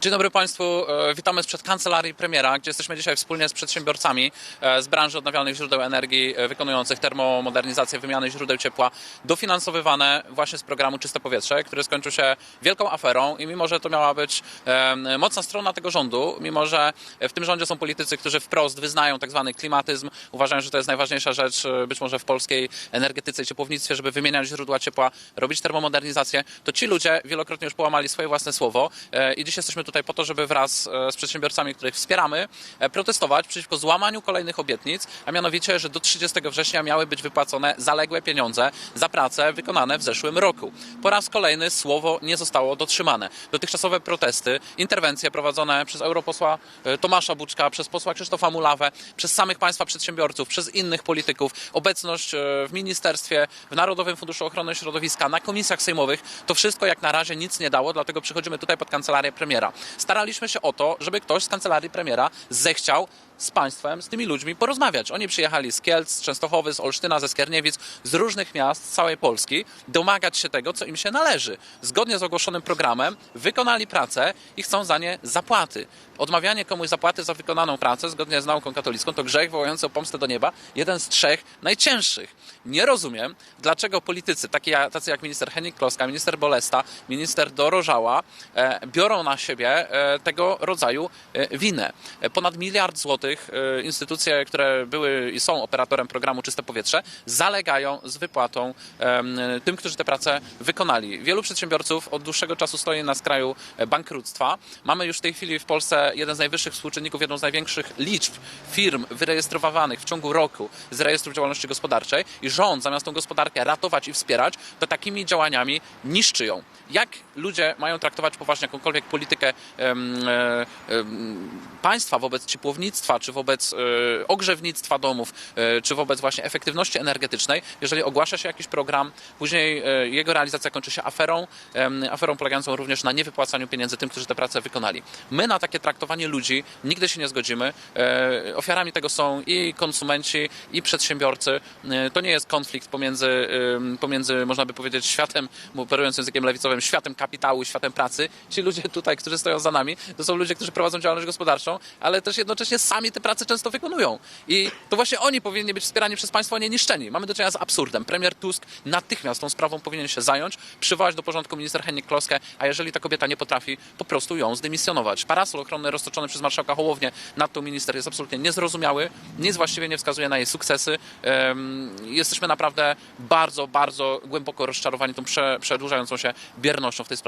Dzień dobry Państwu, E, witamy sprzed kancelarii premiera, gdzie jesteśmy dzisiaj wspólnie z przedsiębiorcami e, z branży odnawialnych źródeł energii e, wykonujących termomodernizację wymiany źródeł ciepła, dofinansowywane właśnie z programu Czyste Powietrze, który skończył się wielką aferą i mimo, że to miała być mocna strona tego rządu, mimo, że w tym rządzie są politycy, którzy wprost wyznają tak zwany klimatyzm, uważają, że to jest najważniejsza rzecz być może w polskiej energetyce i ciepłownictwie, żeby wymieniać źródła ciepła, robić termomodernizację, to ci ludzie wielokrotnie już połamali swoje własne słowo i dziś jesteśmy tutaj po to, żeby wraz e, z przedsiębiorcami, których wspieramy, e, protestować przeciwko złamaniu kolejnych obietnic, a mianowicie, że do 30 września miały być wypłacone zaległe pieniądze za prace wykonane w zeszłym roku. Po raz kolejny słowo nie zostało dotrzymane. Dotychczasowe protesty, interwencje prowadzone przez europosła e, Tomasza Buczka, przez posła Krzysztofa Mulawę, przez samych państwa przedsiębiorców, przez innych polityków, obecność w ministerstwie, w Narodowym Funduszu Ochrony Środowiska, na komisjach sejmowych, to wszystko jak na razie nic nie dało, dlatego przychodzimy tutaj pod kancelarię premiera. Staraliśmy się o to, żeby ktoś z kancelarii premiera zechciał z państwem, z tymi ludźmi porozmawiać. Oni przyjechali z Kielc, z Częstochowy, z Olsztyna, ze Skierniewic, z różnych miast z całej Polski, domagać się tego, co im się należy. Zgodnie z ogłoszonym programem wykonali pracę i chcą za nie zapłaty. Odmawianie komuś zapłaty za wykonaną pracę, zgodnie z nauką katolicką, to grzech wołający o pomstę do nieba, jeden z trzech najcięższych. Nie rozumiem, dlaczego politycy, takie, tacy jak minister Henning Kloska, minister Bolesta, minister Dorożała, e, biorą na siebie e, tego rodzaju e, winę. Ponad miliard złotych instytucje, które były i są operatorem programu Czyste Powietrze, zalegają z wypłatą tym, którzy tę pracę wykonali. Wielu przedsiębiorców od dłuższego czasu stoi na skraju e, bankructwa. Mamy już w tej chwili w Polsce jeden z najwyższych współczynników, jedną z największych liczb firm wyrejestrowanych w ciągu roku z rejestru działalności gospodarczej i rząd zamiast tą gospodarkę ratować i wspierać, to takimi działaniami niszczy ją. Jak ludzie mają traktować poważnie jakąkolwiek politykę e, państwa wobec ciepłownictwa, czy wobec e, ogrzewnictwa domów, e, czy wobec właśnie efektywności energetycznej, jeżeli ogłasza się jakiś program, później e, jego realizacja kończy się aferą, aferą polegającą również na niewypłacaniu pieniędzy tym, którzy tę pracę wykonali. My na takie traktowanie ludzi nigdy się nie zgodzimy. E, Ofiarami tego są i konsumenci, i przedsiębiorcy. E, To nie jest konflikt pomiędzy, pomiędzy można by powiedzieć, światem, operując językiem lewicowym, światem kapitału, światem pracy. Ci ludzie tutaj, którzy stoją za nami, to są ludzie, którzy prowadzą działalność gospodarczą, ale też jednocześnie sami te prace często wykonują. I to właśnie oni powinni być wspierani przez państwo, a nie niszczeni. Mamy do czynienia z absurdem. Premier Tusk natychmiast tą sprawą powinien się zająć, przywołać do porządku minister Henning Kloskę, a jeżeli ta kobieta nie potrafi, po prostu ją zdymisjonować. Parasol ochronny roztoczony przez marszałka Hołownię nad tą minister jest absolutnie niezrozumiały, nic właściwie nie wskazuje na jej sukcesy. Em, Jesteśmy naprawdę bardzo, bardzo głęboko rozczarowani tą prze, przedłużającą się biernością w tej sprawie.